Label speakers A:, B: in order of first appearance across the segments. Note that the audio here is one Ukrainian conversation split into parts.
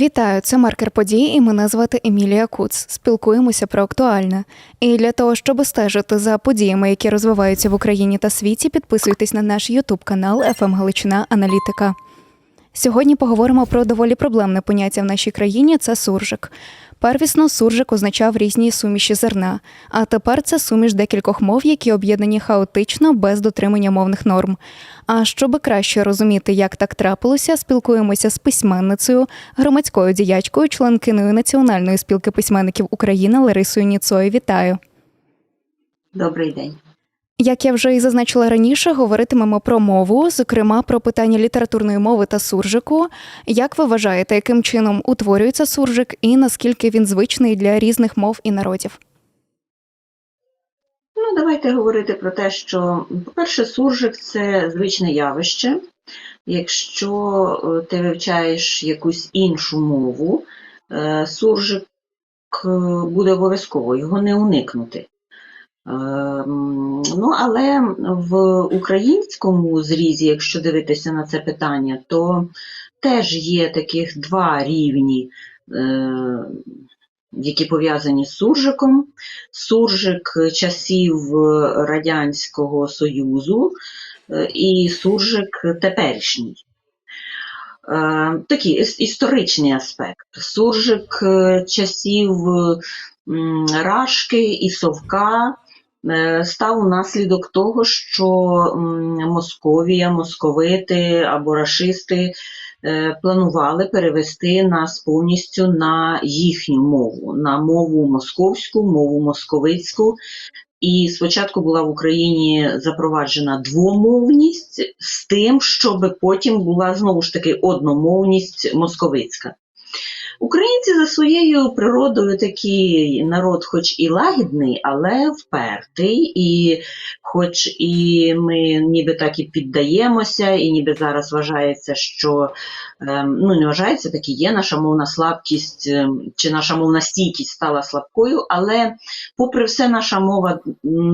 A: Вітаю, це маркер подій, і мене звати Емілія Куц. Спілкуємося про актуальне. І для того, щоб стежити за подіями, які розвиваються в Україні та світі, підписуйтесь на наш Ютуб канал «ФМ Галичина Аналітика. Сьогодні поговоримо про доволі проблемне поняття в нашій країні це суржик. Первісно суржик означав різні суміші зерна, а тепер це суміш декількох мов, які об'єднані хаотично без дотримання мовних норм. А щоби краще розуміти, як так трапилося, спілкуємося з письменницею, громадською діячкою, членкиною Національної спілки письменників України Ларисою Ніцою. Вітаю!
B: Добрий день.
A: Як я вже і зазначила раніше, говоритимемо про мову, зокрема про питання літературної мови та суржику. Як ви вважаєте, яким чином утворюється суржик і наскільки він звичний для різних мов і народів?
B: Ну, давайте говорити про те, що, по-перше, суржик це звичне явище. Якщо е, ти вивчаєш якусь іншу мову, е, суржик е, буде обов'язково, його не уникнути. Е, Ну, але в українському зрізі, якщо дивитися на це питання, то теж є таких два рівні, е, які пов'язані з суржиком. Суржик часів Радянського Союзу е, і суржик теперішній. Такий історичний аспект. Суржик часів Рашки і Совка став унаслідок того, що Московія, московити або рашисти е, планували перевести нас повністю на їхню мову, на мову московську, мову московицьку. І спочатку була в Україні запроваджена двомовність з тим, щоб потім була знову ж таки одномовність московицька. Українці за своєю природою такий народ, хоч і лагідний, але впертий, і хоч і ми ніби так і піддаємося, і ніби зараз вважається, що ем, ну не вважається, так і є. Наша мовна слабкість ем, чи наша мовна стійкість стала слабкою, але попри все, наша мова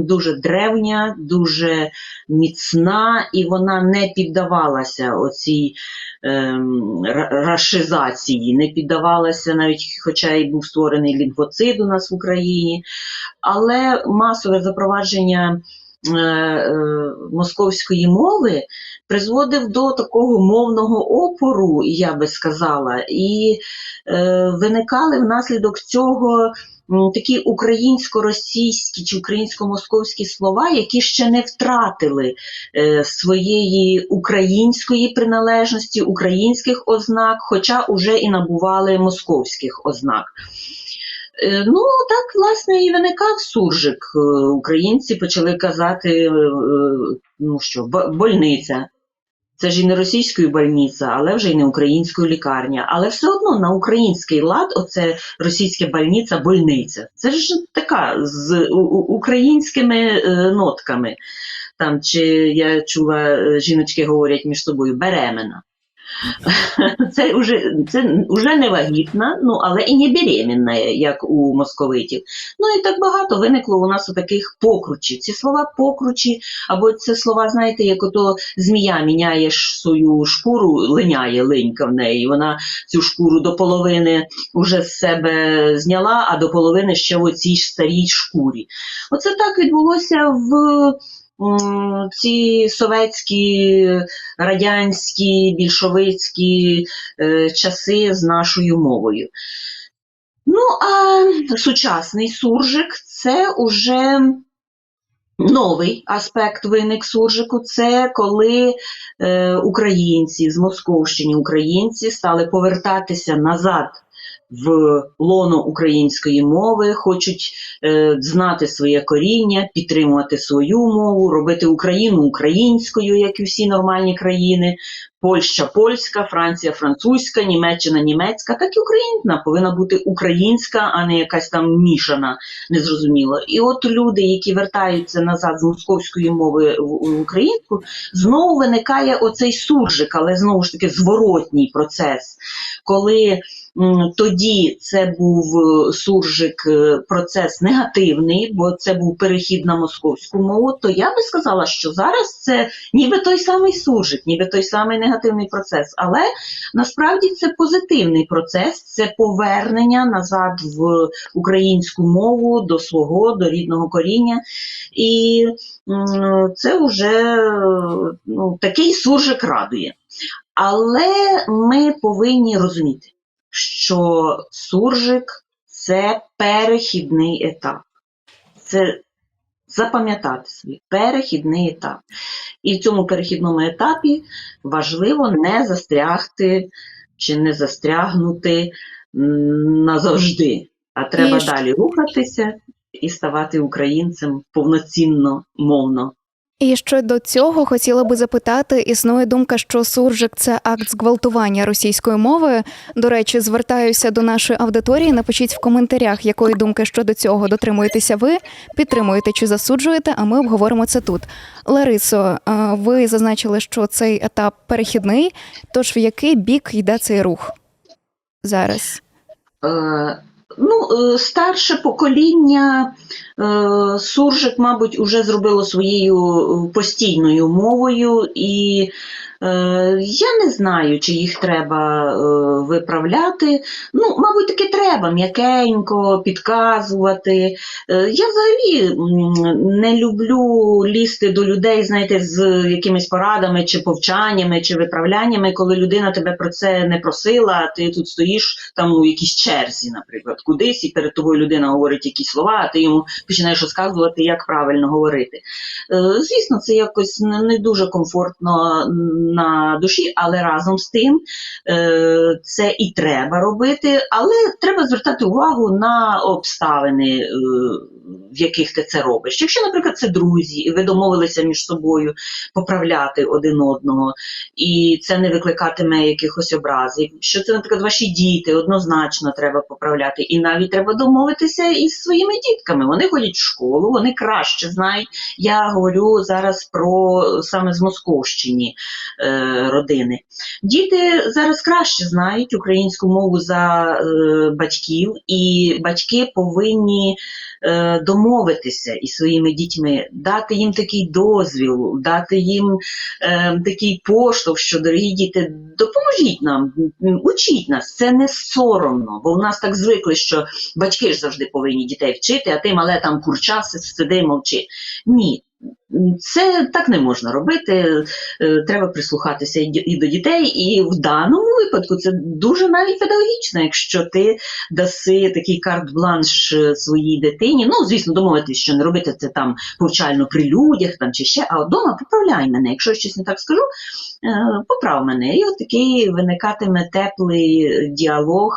B: дуже древня, дуже міцна, і вона не піддавалася оцій ем, рашизації, не піддавалася навіть, хоча й був створений лінгвоцид у нас в Україні, але масове запровадження московської мови призводив до такого мовного опору, я би сказала, і е, виникали внаслідок цього такі українсько-російські чи українсько-московські слова, які ще не втратили е, своєї української приналежності, українських ознак, хоча вже і набували московських ознак. Е, Ну, так, власне, і виникав суржик. Е, Українці почали казати, е, ну що, больниця. Це ж і не російською больниця, але вже і не українською лікарня. Але все одно на український лад, оце російська больниця, больниця. Це ж така з українськими нотками. Там, чи я чула, жіночки говорять між собою беремена. Це вже, це вже не вагітна, ну але і не беременна, як у московитів. Ну і так багато виникло у нас у таких покручів. Ці слова покручі, або це слова, знаєте, як ото змія міняє свою шкуру, линяє линька в неї. Вона цю шкуру до половини вже з себе зняла, а до половини ще в оцій старій шкурі. Оце так відбулося в ці советські радянські, більшовицькі е, часи з нашою мовою. Ну, а сучасний суржик це уже новий аспект виник суржику. Це коли е, українці з Московщини, українці стали повертатися назад. В лоно української мови, хочуть е, знати своє коріння, підтримувати свою мову, робити Україну українською, як і всі нормальні країни. Польща польська, Франція французька, Німеччина німецька, так і Україна повинна бути українська, а не якась там мішана, незрозуміло. І от люди, які вертаються назад з московської мови в українську, знову виникає оцей суржик, але знову ж таки зворотній процес, коли тоді це був е, суржик е, процес негативний, бо це був перехід на московську мову, то я би сказала, що зараз це ніби той самий суржик, ніби той самий негативний процес. Але насправді це позитивний процес, це повернення назад в українську мову до свого, до рідного коріння. І це вже ну, такий суржик радує. Але ми повинні розуміти, що суржик це перехідний етап. Це запам'ятати собі перехідний етап. І в цьому перехідному етапі важливо не застрягти чи не застрягнути назавжди, а треба
A: І
B: далі рухатися і ставати українцем повноцінно мовно.
A: І щодо цього хотіла би запитати: існує думка, що суржик це акт зґвалтування російською мовою. До речі, звертаюся до нашої аудиторії. Напишіть в коментарях, якої думки щодо цього дотримуєтеся ви, підтримуєте чи засуджуєте, а ми обговоримо це тут. Ларисо, ви зазначили, що цей етап перехідний. Тож в який бік йде цей рух зараз?
B: Е, Ну, е, старше покоління е, суржик, мабуть, уже зробило своєю е, постійною мовою, і е, я не знаю, чи їх треба е, виправляти. Ну, мабуть, таки треба м'якенько підказувати. Е, я взагалі не люблю лізти до людей, знаєте, з якимись порадами чи повчаннями, чи виправляннями, коли людина тебе про це не просила, а ти тут стоїш там у якійсь черзі, наприклад, кудись, і перед тобою людина говорить якісь слова, а ти йому починаєш розказувати, як правильно говорити. Е, Звісно, це якось не дуже комфортно на душі, але разом з тим е, це і треба робити, але треба звертати увагу на обставини, е, в яких ти це робиш. Якщо, наприклад, це друзі, і ви домовилися між собою поправляти один одного, і це не викликатиме якихось образів. Що це, наприклад, ваші діти, однозначно треба поправляти. І навіть треба домовитися із своїми дітками. Вони ходять в школу, вони краще знають. Я говорю зараз про саме з Московщині е, родини. Діти зараз краще знають українську мову за е, батьків, і батьки повинні е, домовитися із своїми дітьми, дати їм такий дозвіл, дати їм е, такий поштовх, що дорогі діти, допоможіть нам, учіть нас, це не соромно, бо в нас так звикли, що батьки ж завжди повинні дітей вчити, а ти мале там курча си- сиди, мовчи. Ні. Це так не можна робити. Е, Треба прислухатися і до дітей, і в даному випадку це дуже навіть педагогічно, якщо ти даси такий карт-бланш е, своїй дитині. Ну, звісно, домовитись, що не робити це там повчально при людях там чи ще, а вдома поправляй мене. Якщо я щось не так скажу, е, поправ мене. І от такий виникатиме теплий діалог,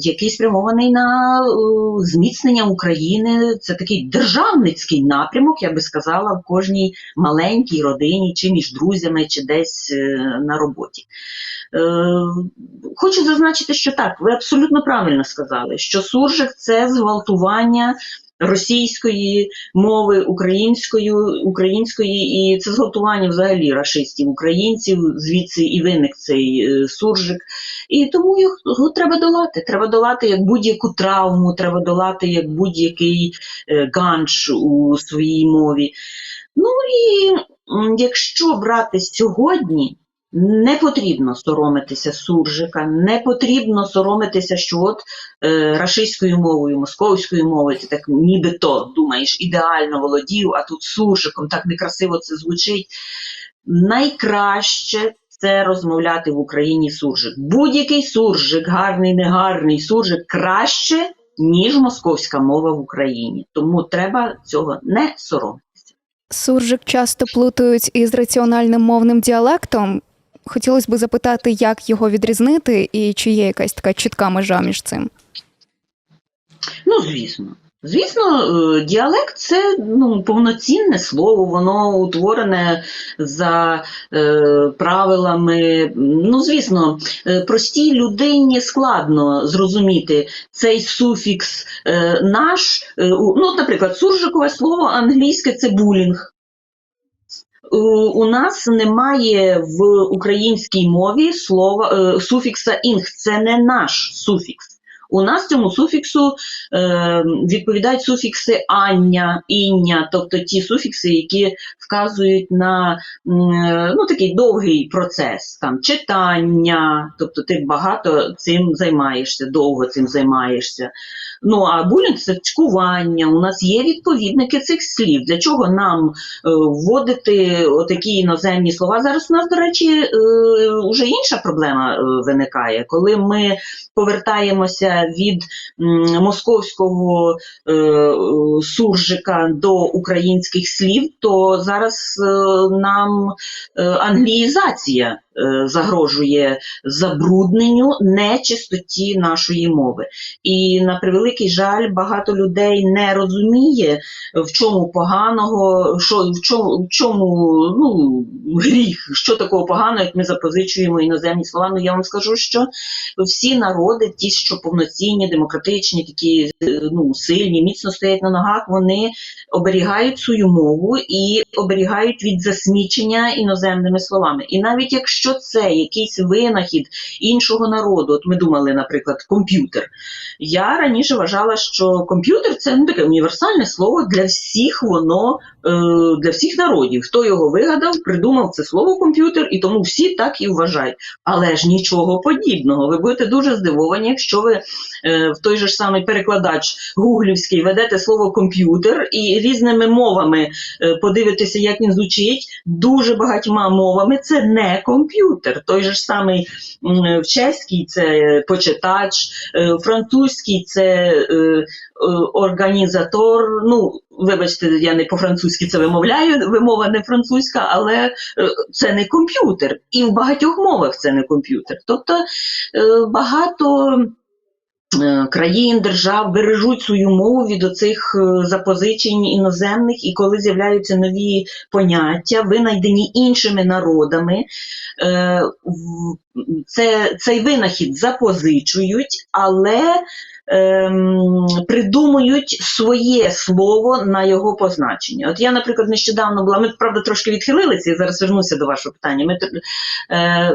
B: який спрямований на зміцнення України. Це такий державницький напрямок, я би сказала, в кожній маленькій родині, чи між друзями, чи десь е, на роботі. Е, Хочу зазначити, що так, ви абсолютно правильно сказали, що суржик це зґвалтування російської мови, українською, української, і це зґвалтування взагалі рашистів українців, звідси і виник цей е, суржик. І тому його, його треба долати. Треба долати як будь-яку травму, треба долати як будь-який е, ганч у своїй мові. Ну і якщо брати сьогодні, не потрібно соромитися суржика, не потрібно соромитися, що от е, рашистською мовою, московською мовою, ти так нібито думаєш, ідеально володів, а тут суржиком так некрасиво це звучить. Найкраще це розмовляти в Україні суржик. Будь-який суржик, гарний, негарний суржик, краще, ніж московська мова в Україні. Тому треба цього не соромитися.
A: Суржик часто плутають із раціональним мовним діалектом. Хотілося б запитати, як його відрізнити, і чи є якась така чітка межа між цим.
B: Ну, звісно. Звісно, е, діалект це ну, повноцінне слово, воно утворене за е, правилами. Ну, звісно, е, простій людині складно зрозуміти цей суфікс е, наш. Е, ну, наприклад, суржикове слово англійське це булінг. У нас немає в українській мові слова е, суфікса інг. Це не наш суфікс. У нас цьому суфіксу е, відповідають суфікси ання, іння, тобто ті суфікси, які вказують на е, ну, такий довгий процес, там читання, тобто ти багато цим займаєшся, довго цим займаєшся. Ну а булінг це цькування. У нас є відповідники цих слів. Для чого нам е, вводити отакі іноземні слова? Зараз у нас, до речі, е, вже інша проблема е, виникає, коли ми повертаємося від московського е, суржика до українських слів, то зараз е, нам е, англіїзація загрожує забрудненню нечистоті нашої мови. І на превеликий жаль, багато людей не розуміє, в чому поганого, що в чому, в чому ну, гріх, що такого поганого, як ми запозичуємо іноземні слова. Ну я вам скажу, що всі народи, ті, що повноцінні, демократичні, такі е, ну, сильні, міцно стоять на ногах, вони оберігають свою мову і оберігають від засмічення іноземними словами. І навіть якщо це якийсь винахід іншого народу, от ми думали, наприклад, комп'ютер. Я раніше вважала, що комп'ютер це ну, таке універсальне слово для всіх воно е, для всіх народів. Хто його вигадав, придумав це слово комп'ютер, і тому всі так і вважають. Але ж нічого подібного. Ви будете дуже здивовані, якщо ви е, в той же ж самий перекладач гуглівський ведете слово комп'ютер і різними мовами е, подивитеся, як він звучить. Дуже багатьма мовами це не комп'ютер. Той же ж самий чеський це почитач, е, французький це е, е, організатор. Ну, вибачте, я не по-французьки це вимовляю, вимова не французька, але це не комп'ютер. І в багатьох мовах це не комп'ютер. Тобто багато. Е, Країн, держав бережуть свою мову від оцих е, запозичень іноземних, і коли з'являються нові поняття, винайдені іншими народами, е, це, цей винахід запозичують, але ем, придумують своє слово на його позначення. От я, наприклад, нещодавно була, ми правда трошки відхилилися, і зараз вернуся до вашого питання. Ми е,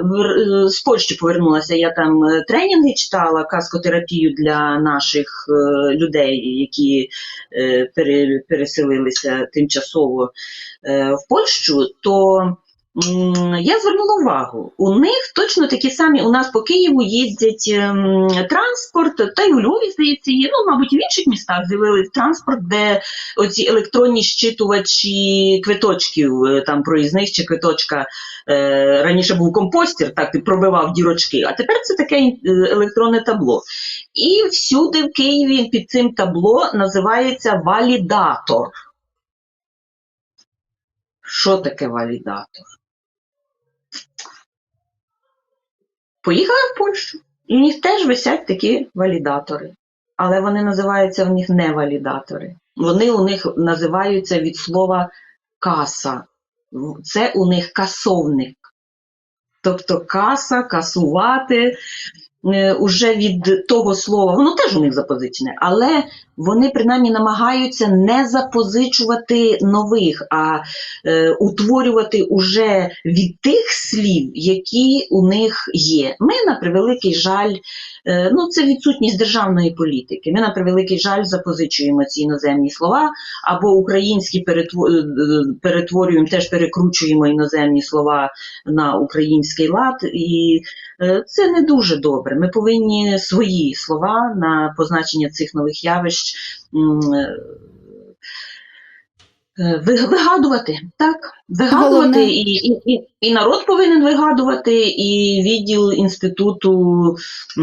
B: в- е, з Польщі повернулася, я там е, тренінги читала, каскотерапію для наших е, людей, які е, пере, переселилися тимчасово е, в Польщу, то я звернула увагу, у них точно такі самі, у нас по Києву їздять ем, транспорт, та й у Львові, здається, є, ну, мабуть, в інших містах з'явили транспорт, де оці електронні щитувачі квиточків, е, там проїзних чи квиточка. Е, раніше був компостер, так ти пробивав дірочки, а тепер це таке е, електронне табло. І всюди в Києві під цим табло називається валідатор. Що таке валідатор? Поїхала в Польщу. І в них теж висять такі валідатори. Але вони називаються в них не валідатори. Вони у них називаються від слова каса. Це у них касовник. Тобто каса, касувати е, уже від того слова, воно теж у них запозичене, але вони принаймні намагаються не запозичувати нових, а е, утворювати уже від тих слів, які у них є. Ми, на превеликий жаль, е, ну це відсутність державної політики. Ми, на превеликий жаль, запозичуємо ці іноземні слова, або українські е, перетворюємо, теж перекручуємо іноземні слова на український лад, і е, це не дуже добре. Ми повинні свої слова на позначення цих нових явищ ви- вигадувати, так? Вигадувати
A: Головне-
B: і, і, і, і народ повинен вигадувати, і відділ інституту е,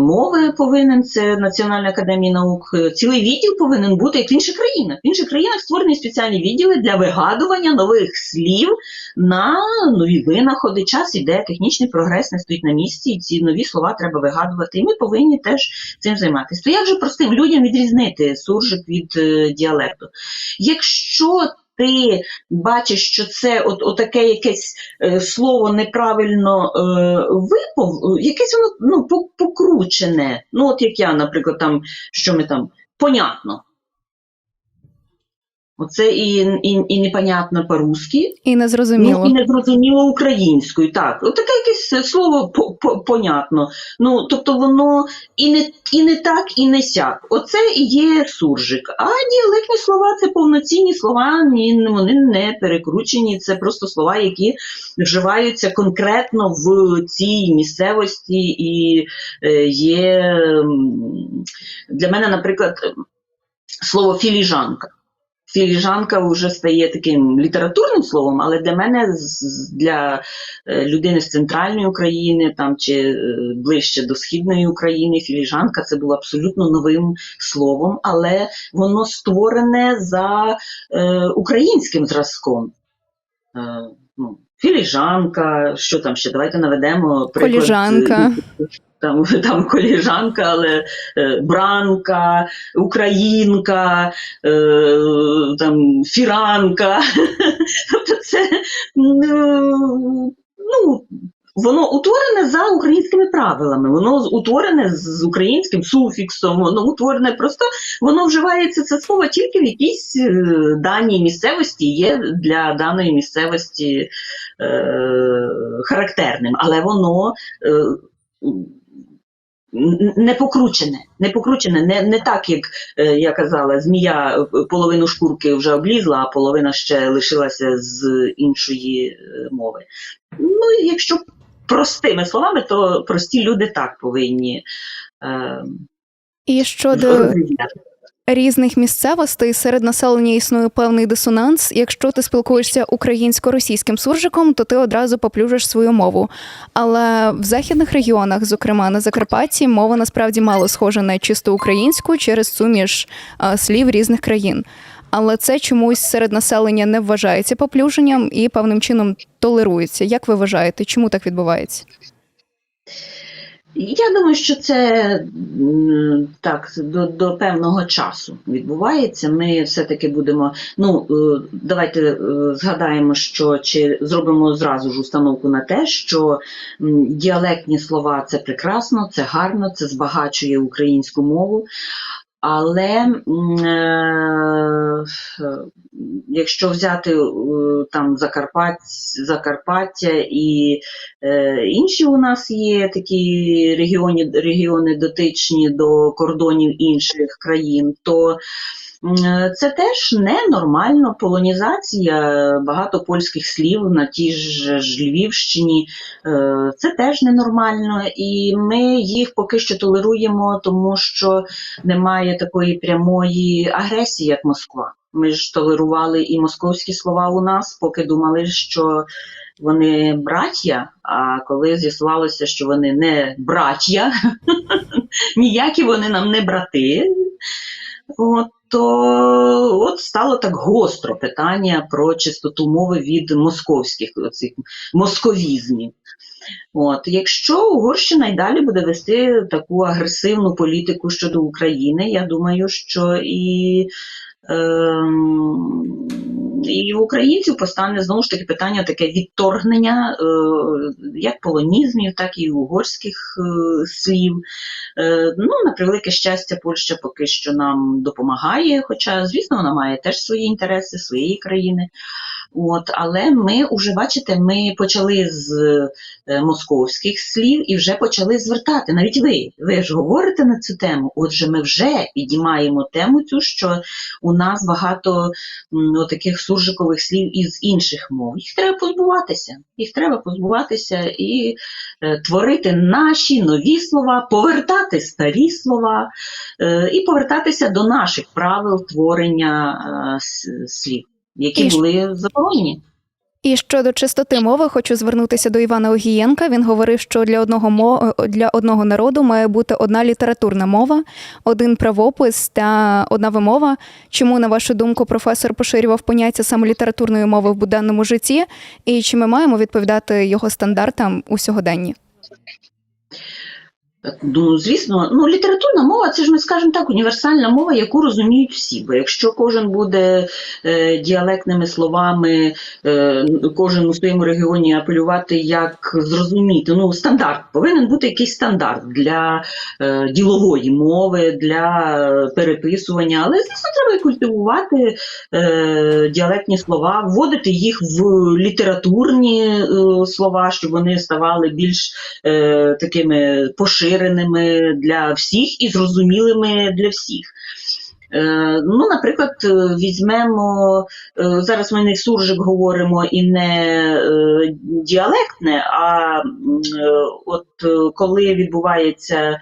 B: мови повинен, це Національна академія наук. е, Цілий відділ повинен бути, як в інших країнах. В інших країнах створені спеціальні відділи для вигадування нових слів на нові винаходи. Час іде, технічний прогрес не стоїть на місці, і ці нові слова треба вигадувати. І ми повинні теж цим займатися. То як же простим людям відрізнити суржик від е, діалекту? Якщо ти бачиш, що це от, отаке якесь е, слово неправильно е, випов, якесь воно ну, покручене. Ну, от як я, наприклад, там, що ми там, понятно. Оце і, і, і непонятно по-русски,
A: І незрозуміло.
B: Ну, і не зрозуміло українською, так. От таке якесь слово по, по, понятно. Ну, тобто воно і не, і не так, і не сяк. Оце і є суржик. А діалектні слова це повноцінні слова, ні, вони не перекручені, це просто слова, які вживаються конкретно в цій місцевості і е, є для мене, наприклад, слово філіжанка. Філіжанка вже стає таким літературним словом, але для мене, для е, людини з центральної України там, чи е, ближче до східної України, філіжанка це було абсолютно новим словом, але воно створене за е, українським зразком. Е, ну, філіжанка, що там ще? Давайте наведемо приклад.
A: Коліжанка.
B: Там, там коліжанка, але е, бранка, українка, е, там, фіранка. Тобто це ну, ну, воно утворене за українськими правилами, воно утворене з українським суфіксом, воно утворене просто, воно вживається це слово тільки в якійсь е, даній місцевості, є для даної місцевості е, характерним, але воно. Е, не покручене, не покручене, не, не так, як е, я казала, змія е, половину шкурки вже облізла, а половина ще лишилася з іншої е, мови. Ну, якщо простими словами, то прості люди так повинні е,
A: І щодо. Різних місцевостей серед населення існує певний дисонанс. Якщо ти спілкуєшся українсько-російським суржиком, то ти одразу поплюжиш свою мову. Але в західних регіонах, зокрема на Закарпатті, мова насправді мало схожа на чисто українську через суміш слів різних країн. Але це чомусь серед населення не вважається поплюженням і певним чином толерується. Як ви вважаєте, чому так відбувається?
B: Я думаю, що це так до, до певного часу відбувається. Ми все-таки будемо. Ну е, давайте е, згадаємо, що чи зробимо зразу ж установку на те, що діалектні слова це прекрасно, це гарно, це збагачує українську мову. Але е, якщо взяти е, там Закарпать, Закарпаття і е, інші у нас є такі регіони, регіони дотичні до кордонів інших країн, то це теж ненормально. Полонізація багато польських слів на тій ж ж Львівщині. е, Це теж ненормально, і ми їх поки що толеруємо, тому що немає такої прямої агресії, як Москва. Ми ж толерували і московські слова у нас, поки думали, що вони браття. А коли з'ясувалося, що вони не браття, ніякі вони нам не брати, от, то от стало так гостро питання про чистоту мови від московських оцих московізмів. От, якщо Угорщина й далі буде вести таку агресивну політику щодо України, я думаю, що і, і в українців постане знову ж таки питання таке відторгнення е, як полонізмів, так і угорських е, слів. Е, ну, на превелике щастя, Польща поки що нам допомагає, хоча, звісно, вона має теж свої інтереси, своєї країни. От, але ми вже бачите, ми почали з е, московських слів і вже почали звертати. Навіть ви, ви ж говорите на цю тему. Отже, ми вже підіймаємо тему цю, що у нас багато ну, таких суржикових слів із інших мов. Їх треба позбуватися. Їх треба позбуватися і е, творити наші нові слова, повертати старі слова е, і повертатися до наших правил творення е, слів, які
A: І
B: були заборонені.
A: І щодо чистоти мови, хочу звернутися до Івана Огієнка. Він говорив, що для одного мо... для одного народу має бути одна літературна мова, один правопис та одна вимова. Чому, на вашу думку, професор поширював поняття саме літературної мови в буденному житті, і чи ми маємо відповідати його стандартам у сьогоденні?
B: Ну, звісно, ну літературна мова це ж ми скажемо так, універсальна мова, яку розуміють всі. Бо якщо кожен буде е, діалектними словами, е, кожен у своєму регіоні апелювати, як зрозуміти, ну стандарт повинен бути якийсь стандарт для е, ділової мови, для переписування, але звісно, треба і культивувати е, діалектні слова, вводити їх в літературні е, слова, щоб вони ставали більш е, такими поширеними для всіх і зрозумілими для всіх. Е, ну, наприклад, е, візьмемо, е, зараз ми не суржик говоримо і не діалектне, а от коли відбувається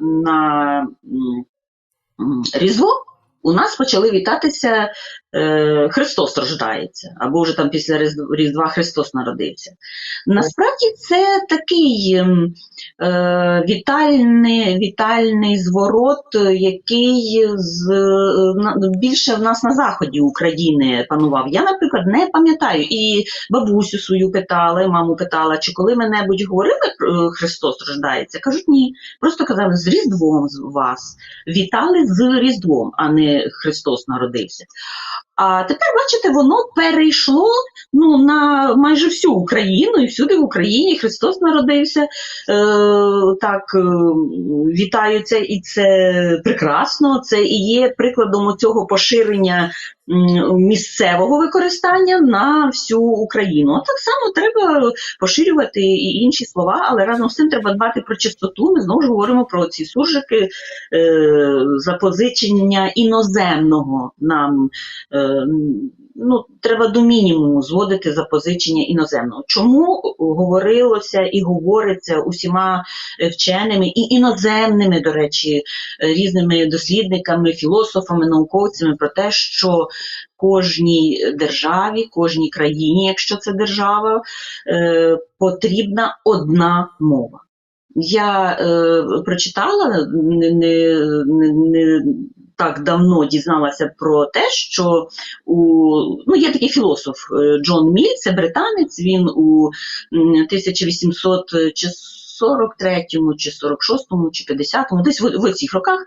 B: на Різдво, у нас почали вітатися е, Христос рождається, або вже там після Різдва Христос народився. Насправді це такий ем, е, вітальний, вітальний зворот, е, який з, е, більше в нас на заході України панував. Я, наприклад, не пам'ятаю і бабусю свою питала, маму питала, чи коли ми небудь говорили Христос рождається. Кажуть, ні. Просто казали з Різдвом вас. Вітали з Різдвом, а не Христос народився. А тепер, бачите, воно перейшло ну, на майже всю Україну, і всюди в Україні Христос народився. Е, так, е, вітаються, і це прекрасно. Це і є прикладом цього поширення місцевого використання на всю Україну. А так само треба поширювати і інші слова, але разом з цим треба дбати про чистоту. Ми знову ж говоримо про ці суржики, е, запозичення іноземного нам. Ну, треба до мінімуму зводити запозичення іноземного. Чому говорилося і говориться усіма е, вченими і іноземними, до речі, е, різними дослідниками, філософами, науковцями про те, що кожній державі, кожній країні, якщо це держава, е, потрібна одна мова. Я е, прочитала не, не, не так давно дізналася про те, що у ну є такий філософ е, Джон Міль, це британець. Він у м, 1800 чи 43-му, чи 46-му, чи 50-му, десь в, в цих роках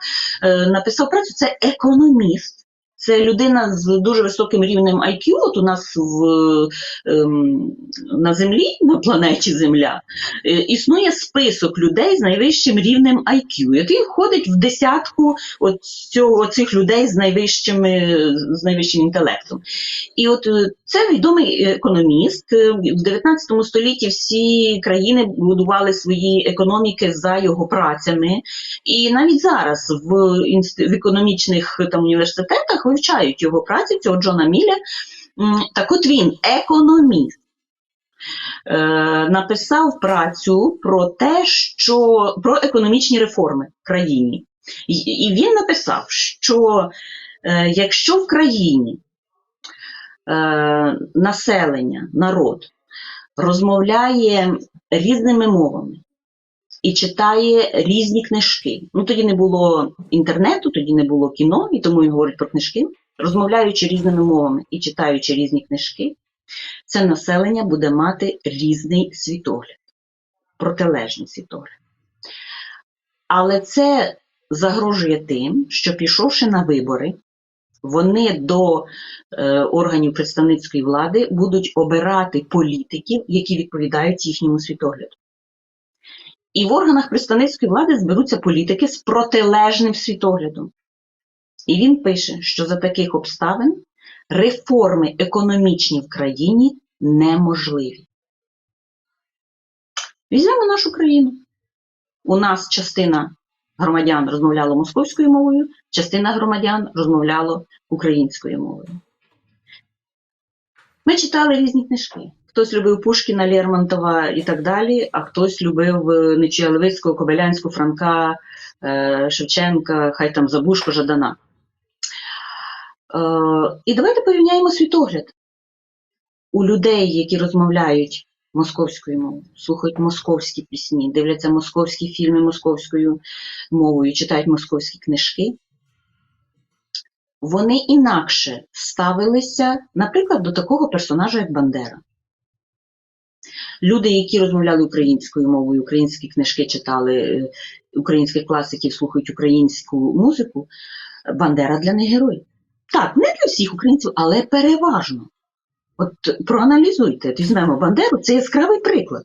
B: е, написав працю. Це економіст. Це людина з дуже високим рівнем IQ. От у нас в, ем, на Землі, на планеті Земля, е, існує список людей з найвищим рівнем IQ, який входить в десятку цього, цих людей з, найвищими, з найвищим інтелектом. І от е, це відомий економіст. Е, В 19 столітті всі країни будували свої економіки за його працями. І навіть зараз в, в економічних там, університетах вивчають його праці, цього Джона Міля. Так от він економіст. Е, написав працю про те, що про економічні реформи в країні. І, і він написав, що е, якщо в країні е, населення, народ розмовляє різними мовами і читає різні книжки. Ну тоді не було інтернету, тоді не було кіно, і тому він говорить про книжки. Розмовляючи різними мовами і читаючи різні книжки, це населення буде мати різний світогляд, протилежний світогляд. Але це загрожує тим, що пішовши на вибори, вони до е, органів представницької влади будуть обирати політиків, які відповідають їхньому світогляду. І в органах представницької влади зберуться політики з протилежним світоглядом. І він пише, що за таких обставин реформи економічні в країні неможливі. Візьмемо нашу країну. У нас частина громадян розмовляла московською мовою, частина громадян розмовляла українською мовою. Ми читали різні книжки. Хтось любив Пушкіна, Лермонтова і так далі, а хтось любив е, Нечуя Левицького, Кобилянського, Франка, е, Шевченка, хай там Забушко, Жадана. Е, І давайте порівняємо світогляд у людей, які розмовляють московською мовою, слухають московські пісні, дивляться московські фільми московською мовою, читають московські книжки. Вони інакше ставилися, наприклад, до такого персонажа, як Бандера. Люди, які розмовляли українською мовою, українські книжки читали, е, українських класиків слухають українську музику, Бандера для них герой. Так, не для всіх українців, але переважно. От проаналізуйте, візьмемо Бандеру, це яскравий приклад.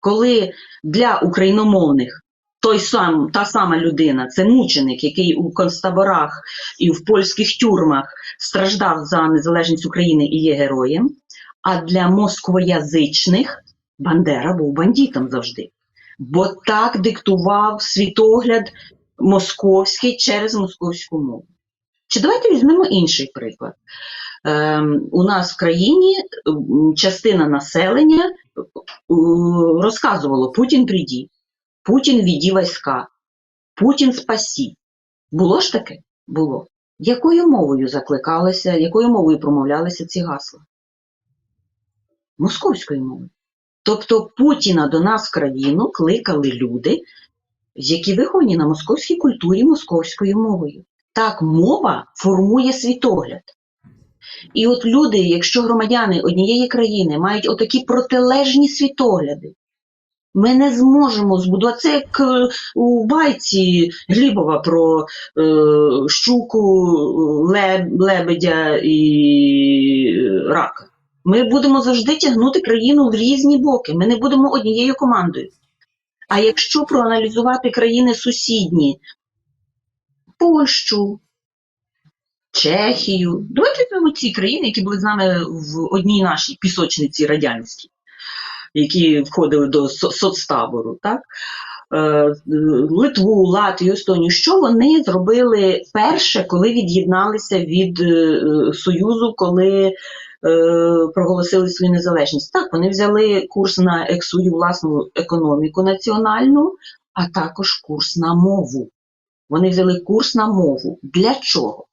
B: Коли для україномовних той сам, та сама людина, це мученик, який у концтаборах і в польських тюрмах страждав за незалежність України і є героєм, а для москвоязичних Бандера був бандитом завжди. Бо так диктував світогляд московський через московську мову. Чи давайте візьмемо інший приклад. Ем, у нас в країні частина населення е, розказувало Путін приді, Путін віді війська, Путін спасі. Було ж таке? Було. Якою мовою закликалися, якою мовою промовлялися ці гасла? Московською мовою. Тобто Путіна до нас в країну кликали люди, які виховані на московській культурі московською мовою. Так, мова формує світогляд. І от люди, якщо громадяни однієї країни мають отакі протилежні світогляди, ми не зможемо збудувати це як е, у байці Глібова про е, щуку, лебедя і рака. Ми будемо завжди тягнути країну в різні боки. Ми не будемо однією командою. А якщо проаналізувати країни сусідні, Польщу, Чехію, давайте візьмемо ці країни, які були з нами в одній нашій пісочниці радянській, які входили до соцтабору, так? Е, Литву, Латвію, Естонію, що вони зробили перше, коли від'єдналися від е, Союзу, коли проголосили свою незалежність. Так, вони взяли курс на свою власну економіку національну, а також курс на мову. Вони взяли курс на мову. Для чого?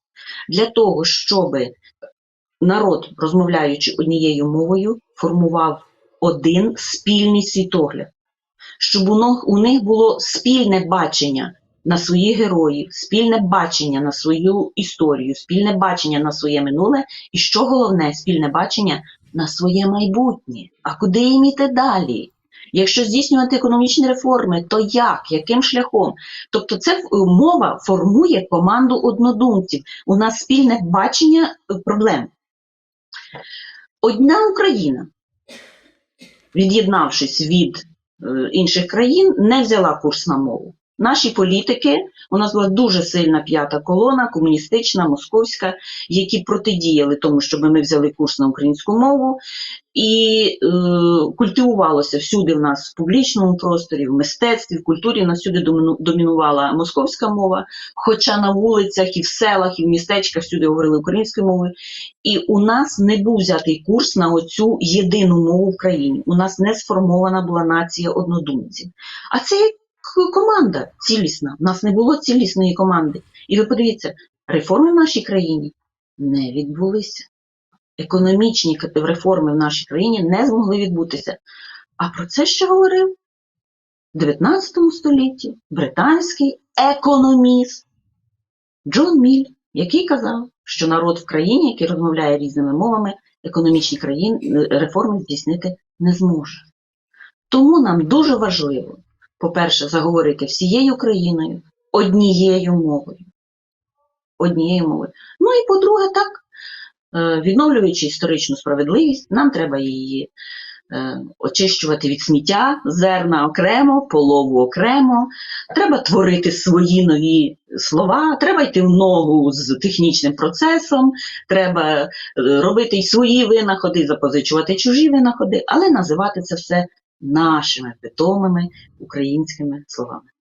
B: Для того, щоб народ, розмовляючи однією мовою, формував один спільний світогляд, щоб у них було спільне бачення на своїх героїв, спільне бачення на свою історію, спільне бачення на своє минуле, і що головне, спільне бачення на своє майбутнє. А куди їм іти далі? Якщо здійснювати економічні реформи, то як? Яким шляхом? Тобто, це е, мова формує команду однодумців. У нас спільне бачення е, проблем. Одна Україна, від'єднавшись від е, інших країн, не взяла курс на мову. Наші політики, у нас була дуже сильна п'ята колона, комуністична, московська, які протидіяли тому, щоб ми взяли курс на українську мову, і е, культивувалося всюди в нас в публічному просторі, в мистецтві, в культурі. Нас всюди домінувала московська мова, хоча на вулицях і в селах, і в містечках всюди говорили українською мовою. І у нас не був взятий курс на оцю єдину мову в країні. У нас не сформована була нація однодумців. А це команда цілісна. У нас не було цілісної команди. І ви подивіться, реформи в нашій країні не відбулися. Економічні реформи в нашій країні не змогли відбутися. А про це ще говорив в 19 столітті британський економіст Джон Міль, який казав, що народ в країні, який розмовляє різними мовами, економічні країн, реформи здійснити не зможе. Тому нам дуже важливо, по-перше, заговорити всією країною однією мовою. Однією мовою. Ну і по-друге, так, е, відновлюючи історичну справедливість, нам треба її е, очищувати від сміття, зерна окремо, полову окремо. Треба творити свої нові слова, треба йти в ногу з технічним процесом, треба е, робити й свої винаходи, запозичувати чужі винаходи, але називати це все нашими питомими українськими словами.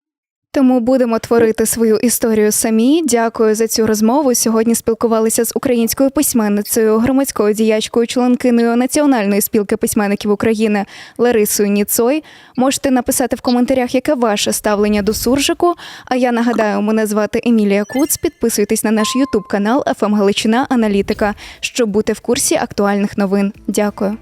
A: Тому будемо творити свою історію самі. Дякую за цю розмову. Сьогодні спілкувалися з українською письменницею, громадською діячкою, членкиною Національної спілки письменників України Ларисою Ніцой. Можете написати в коментарях, яке ваше ставлення до суржику. А я нагадаю, мене звати Емілія Куц. Підписуйтесь на наш Ютуб канал «ФМ Галичина Аналітика, щоб бути в курсі актуальних новин. Дякую.